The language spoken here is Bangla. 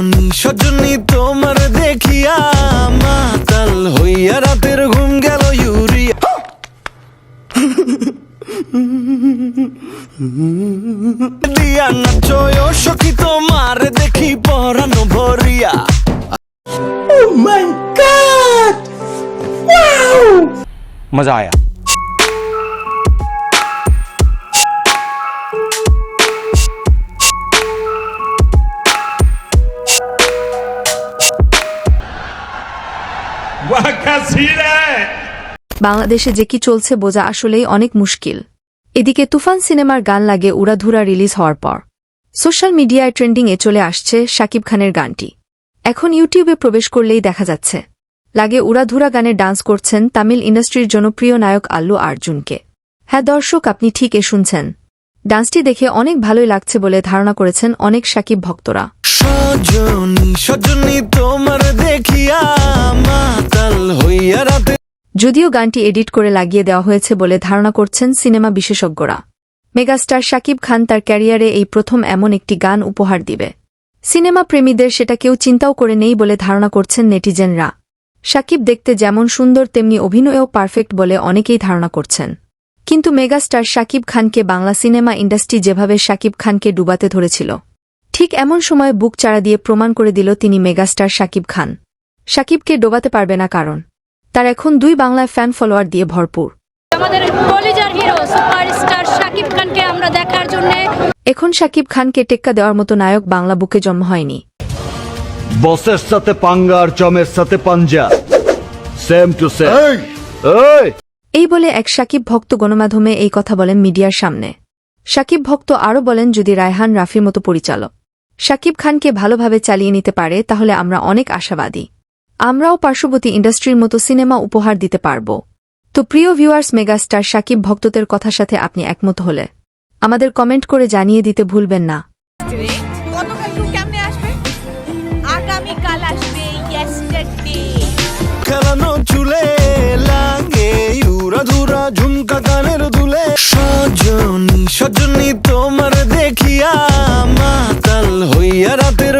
সজনী সজনী তোমার দেখিয়া মাতাল হইয়া রাতের ঘুম গেল ইউরিয়া দিয়া নাচয় সখী তোমার দেখি পরানো ভরিয়া मजा आया वाह क्या सीन है বাংলাদেশে যে কি চলছে বোঝা আসলেই অনেক মুশকিল। এদিকে তুফান সিনেমার গান লাগে উড়াধুরা রিলিজ হওয়ার পর। সোশ্যাল মিডিয়ায় ট্রেন্ডিংয়ে চলে আসছে শাকিব খানের গানটি। এখন ইউটিউবে প্রবেশ করলেই দেখা যাচ্ছে। লাগে উড়াধুরা গানে ডান্স করছেন তামিল ইন্ডাস্ট্রির জনপ্রিয় নায়ক আল্লু আর্জুনকে। হ্যাঁ দর্শক আপনি ঠিকই শুনছেন। ডান্সটি দেখে অনেক ভালোই লাগছে বলে ধারণা করেছেন অনেক শাকিব ভক্তরা। সজনী সজনী তোমার যদিও গানটি এডিট করে লাগিয়ে দেওয়া হয়েছে বলে ধারণা করছেন সিনেমা বিশেষজ্ঞরা। মেগাস্টার শাকিব খান তার ক্যারিয়ারে এই প্রথম এমন একটি গান উপহার দিবে। সিনেমা প্রেমীদের সেটা কেউ চিন্তাও করে নেই বলে ধারণা করছেন নেটিজেনরা। শাকিব দেখতে যেমন সুন্দর, তেমনি অভিনয়েও পারফেক্ট বলে অনেকেই ধারণা করছেন। কিন্তু মেগাস্টার শাকিব খানকে বাংলা সিনেমা ইন্ডাস্ট্রি যেভাবে শাকিব খানকে ডুবাতে ধরেছিল, ঠিক এমন সময় বুক চাড়া দিয়ে প্রমাণ করে দিল তিনি মেগাস্টার শাকিব খান। শাকিবকে ডোবাতে পারবে না কারণ তার এখন দুই বাংলায় ফ্যান ফলোয়ার দিয়ে ভরপুর। আমাদের কলিজার হিরো সুপারস্টার শাকিব খানকে আমরা দেখার জন্য এখন শাকিব খানকে টেক্কা দেওয়ার মতো নায়ক বাংলা বুকে জন্ম হয়নি। বসের সাথে পাঙ্গা আর চমের সাথে পাঞ্জা। সেম টু সেম এই! এই বলে এক শাকিব ভক্ত গণমাধ্যমে এই কথা বলেন মিডিয়ার সামনে। শাকিব ভক্ত আরও বলেন যদি রায়হান রাফির মতো পরিচালক শাকিব খানকে ভালোভাবে চালিয়ে নিতে পারে তাহলে আমরা অনেক আশাবাদী। আমরাও পার্শ্ববর্তী ইন্ডাস্ট্রির মতো সিনেমা উপহার দিতে পারব। তো প্রিয় ভিউয়ার্স মেগাস্টার সাকিব ভক্তদের কথার সাথে আপনি একমত হলে আমাদের কমেন্ট করে জানিয়ে দিতে ভুলবেন না। দেখিয়া মাতাল হইয়া রাতের